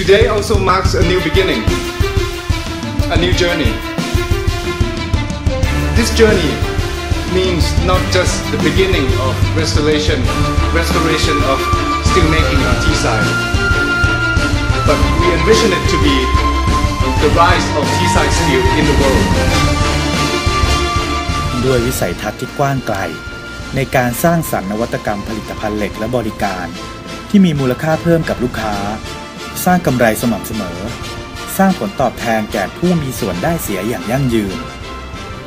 Today also marks a new beginning, a new journey. This journey means not just the beginning of restoration, restoration of steelmaking on Teesside, but we envision it to be the rise of Teesside steel in the world. ด้วยวิสัยทัศน์ที่กว้างไกล ในการสร้างสรรค์นวัตกรรมผลิตภัณฑ์เหล็กและบริการ ที่มีมูลค่าเพิ่มกับลูกค้า สร้างกำไรสม่ำเสมอ สร้างผลตอบแทนแก่ผู้มีส่วนได้เสียอย่างยั่งยืน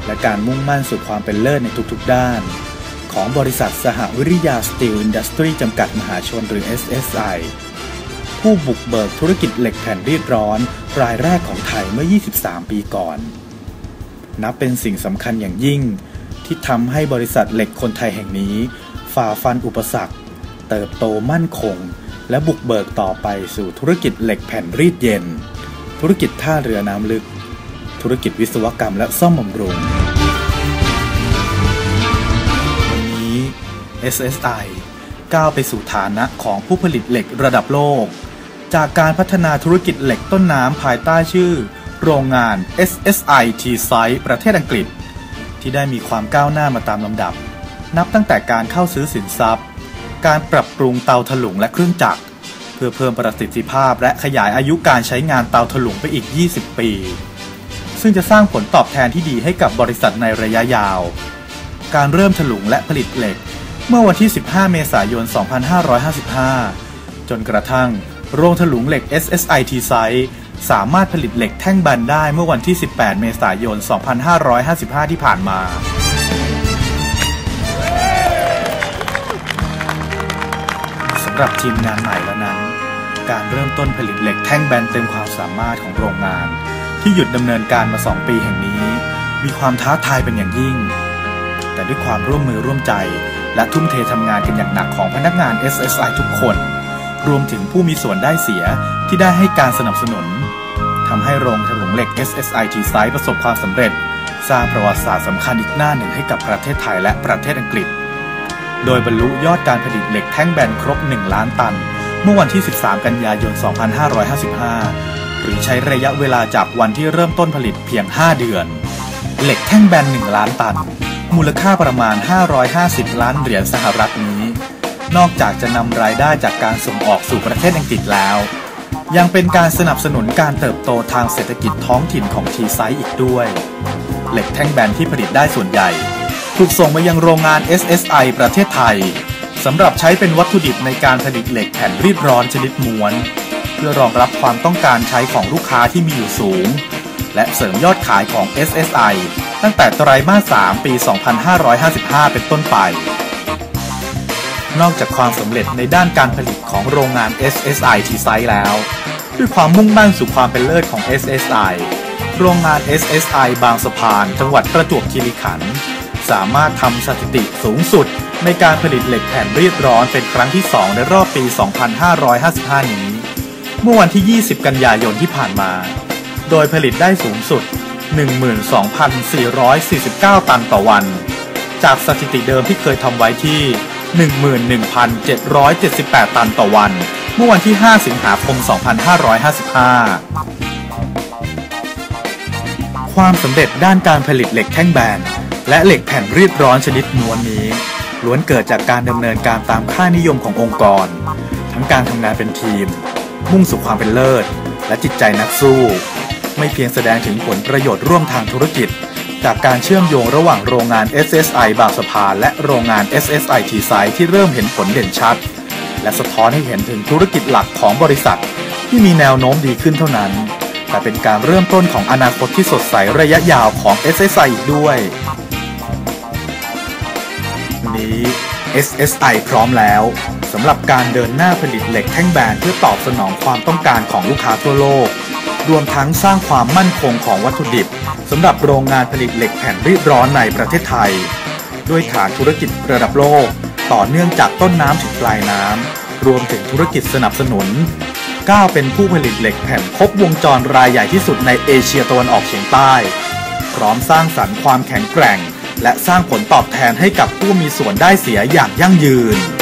และการมุ่งมั่นสู่ความเป็นเลิศในทุกๆ ด้าน ของบริษัทสหวิริยาสตีลอินดัสทรีจำกัดมหาชนหรือ SSI ผู้บุกเบิกธุรกิจเหล็กแผ่นรีดร้อน รายแรกของไทยเมื่อ 23 ปีก่อน นับเป็นสิ่งสำคัญอย่างยิ่ง ที่ทำให้บริษัทเหล็กคนไทยแห่งนี้ ฝ่าฟันอุปสรรค เติบโตมั่นคง และบุกเบิกต่อไปสู่ธุรกิจเหล็กแผ่นรีดเย็น ธุรกิจท่าเรือน้ำลึก ธุรกิจวิศวกรรมและซ่อมบำรุง วันนี้ SSI ก้าวไปสู่ฐานะของผู้ผลิตเหล็กระดับโลก จากการพัฒนาธุรกิจเหล็กต้นน้ำภายใต้ชื่อ โรงงาน SSI T Site ประเทศอังกฤษ ที่ได้มีความก้าวหน้ามาตามลำดับ นับตั้งแต่การเข้าซื้อสินทรัพย์ การปรับปรุงเตาถลุงและเครื่องจักร เพื่อเพิ่มประสิทธิภาพและขยายอายุการใช้งานเตาถลุงไปอีก 20 ปี ซึ่งจะสร้างผลตอบแทนที่ดีให้กับบริษัทในระยะยาว การเริ่มถลุงและผลิตเหล็ก เมื่อวันที่ 15 เมษายน 2555 จนกระทั่งโรงถลุงเหล็ก SSI T Site สามารถผลิตเหล็กแท่งแบนได้เมื่อวันที่ 18 เมษายน 2555 ที่ผ่านมาำหรับทีมงานใหม่แล้วนั้น การเริ่มต้นผลิตเหล็กแท่งแบนเต็มความสามารถของโรงงาน ที่หยุดดำเนินการมา 2 ปีแห่งนี้ มีความท้าทายเป็นอย่างยิ่ง แต่ด้วยความร่วมมือร่วมใจ และทุ่มเททำงานกันอย่างหนักของพนักงาน SSI ทุกคน รวมถึงผู้มีส่วนได้เสียที่ได้ให้การสนับสนุนทำให้โรงถลุงเหล็ก SSI T Site ประสบความสำเร็จ สร้างประวัติศาสตร์สำคัญอีกหน้าหนึ่งให้กับประเทศไทยและประเทศอังกฤษ โดยบรรลุยอดการผลิตเหล็กแท่งแบนครบ 1 ล้านตัน เมื่อวันที่ 13 กันยายน 2555 หรือใช้ระยะเวลาจากวันที่เริ่มต้นผลิตเพียง 5 เดือน เหล็กแท่งแบน 1 ล้านตัน มูลค่าประมาณ 550 ล้านเหรียญสหรัฐนี้ นอกจากจะนำรายได้จากการส่งออกสู่ประเทศอังกฤษแล้ว ยังเป็นการสนับสนุนการเติบโตทางเศรษฐกิจท้องถิ่นของทีไซต์อีกด้วย เหล็กแท่งแบนที่ผลิตได้ส่วนใหญ่ ถูกส่งมายังโรงงาน SSI ประเทศไทยสำหรับใช้เป็นวัตถุดิบในการผลิตเหล็กแผ่นรีดร้อนชนิดม้วน เพื่อรองรับความต้องการใช้ของลูกค้าที่มีอยู่สูง และเสริมยอดขายของ SSI ตั้งแต่ไตรมาส 3 ปี 2555 เป็นต้นไป นอกจากความสำเร็จในด้านการผลิตของโรงงาน SSI ที่ไซต์แล้ว ด้วยความมุ่งมั่นสู่ความเป็นเลิศของ SSI โรงงาน SSI บางสะพาน จังหวัดประจวบคีรีขันธ์ สามารถทำสถิติสูงสุด ในการผลิตเหล็กแผ่นรีดร้อนเป็นครั้งที่ 2 ในรอบปี 2555 นี้ เมื่อวันที่ 20 กันยายนที่ผ่านมา โดยผลิตได้สูงสุด 12,449 ตันต่อวัน จากสถิติเดิมที่เคยทำไว้ที่ 11,778 ตันต่อวัน เมื่อวันที่ 5 สิงหาคม 2555 ความสำเร็จด้านการผลิตเหล็กแท่งแบน และเหล็กแผ่นรีดร้อนชนิดม้วนนี้ล้วนเกิดจากการดำเนินการตามค่านิยมขององค์กร ทั้งการทำงานเป็นทีม มุ่งสู่ความเป็นเลิศ และจิตใจนักสู้ ไม่เพียงแสดงถึงผลประโยชน์ร่วมทางธุรกิจ จากการเชื่อมโยงระหว่างโรงงาน SSI บางสะพานและโรงงาน SSI T Site ที่เริ่มเห็นผลเด่นชัด และสะท้อนให้เห็นถึงธุรกิจหลักของบริษัท ที่มีแนวโน้มดีขึ้นเท่านั้น แต่เป็นการเริ่มต้นของอนาคตที่สดใสระยะยาวของ SSI อีกด้วย นี้ SSI พร้อมแล้วสำหรับการเดินหน้าผลิตเหล็กแท่งแบนเพื่อตอบสนองความต้องการของลูกค้าทั่วโลก รวมทั้งสร้างความมั่นคงของวัตถุดิบสำหรับโรงงานผลิตเหล็กแผ่นรีดร้อนในประเทศไทย ด้วยฐานธุรกิจระดับโลก ต่อเนื่องจากต้นน้ำถึงปลายน้ำรวมถึงธุรกิจสนับสนุนก้าวเป็นผู้ผลิตเหล็กแผ่นครบวงจรรายใหญ่ที่สุดในเอเชียตะวันออกเฉียงใต้ พร้อมสร้างสรรค์ความแข็งแกร่ง และสร้างผลตอบแทนให้กับผู้มีส่วนได้เสียอย่างยั่งยืน